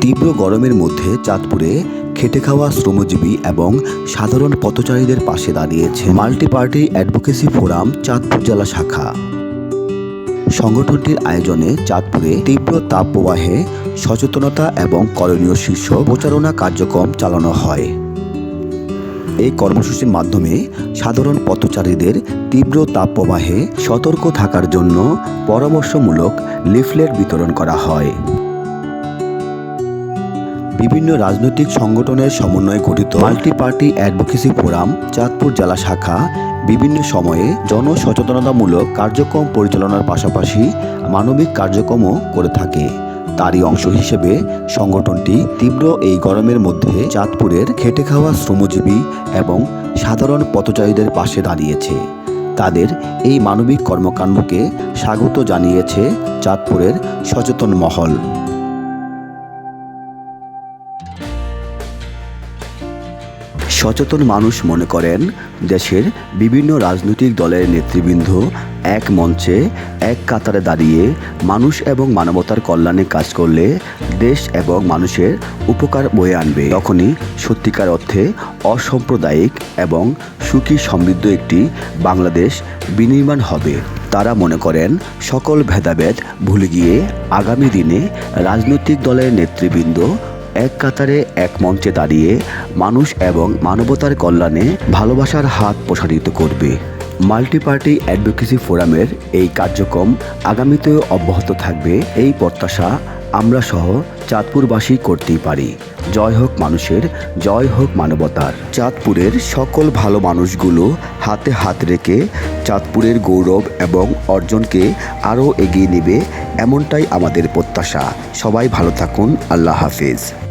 তীব্র গরমের মধ্যে চাঁদপুরে খেটে খাওয়া শ্রমজীবী এবং সাধারণ পথচারীদের পাশে দাঁড়িয়েছে multi party advocacy forum Chandpur জেলা শাখা। সংগঠনটির আয়োজনে চাঁদপুরে তীব্র তাপ প্রবাহে সচেতনতা এবং করণীয় শীর্ষ প্রচারণা কার্যক্রম চালানো হয়। এই কর্মসূচির মাধ্যমে সাধারণ পথচারীদের তীব্র তাপপ্রবাহে সতর্ক থাকার জন্য পরামর্শমূলক লিফলেট বিতরণ করা হয়। বিভিন্ন রাজনৈতিক সংগঠনের সমন্বয়ে গঠিত multi party advocacy forum, Chandpur জেলা শাখা, বিভিন্ন সময়ে জনসচেতনতামূলক কার্যক্রম পরিচালনার পাশাপাশি মানবিক কার্যক্রমও করে থাকে। তারই অংশ হিসেবে সংগঠনটি তীব্র এই গরমের মধ্যে চাঁদপুরের খেটে খাওয়া শ্রমজীবী এবং সাধারণ পথচারীদের পাশে দাঁড়িয়েছে। তাদের এই মানবিক কর্মকাণ্ডকে স্বাগত জানিয়েছে চাঁদপুরের সচেতন মহল। সচেতন মানুষ মনে করেন, দেশের বিভিন্ন রাজনৈতিক দলের নেতৃবৃন্দ এক মঞ্চে, এক কাতারে দাঁড়িয়ে মানুষ এবং মানবতার কল্যাণে কাজ করলে দেশ এবং মানুষের উপকার বয়ে আনবে। তখনই সত্যিকার অর্থে অসাম্প্রদায়িক এবং সুখী সমৃদ্ধ একটি বাংলাদেশ বিনির্মাণ হবে। তারা মনে করেন, সকল ভেদাভেদ ভুলে গিয়ে আগামী দিনে রাজনৈতিক দলের নেতৃবৃন্দ এক কাতারে এক মঞ্চে দাঁড়িয়ে মানুষ এবং মানবতার কল্যাণে ভালোবাসার হাত প্রসারিত করবে। মাল্টি পার্টি অ্যাডভোকেসি ফোরামের এই কার্যক্রম আগামীতেও অব্যাহত থাকবে এই প্রত্যাশা আমরা সহ চাঁদপুরবাসী করতেই পারি। জয় হোক মানুষের, জয় হোক মানবতার। চাঁদপুরের সকল ভালো মানুষগুলো হাতে হাত রেখে চাঁদপুরের গৌরব এবং অর্জনকে আরও এগিয়ে নেবে, এমনটাই আমাদের প্রত্যাশা। সবাই ভালো থাকুন, আল্লাহ হাফিজ।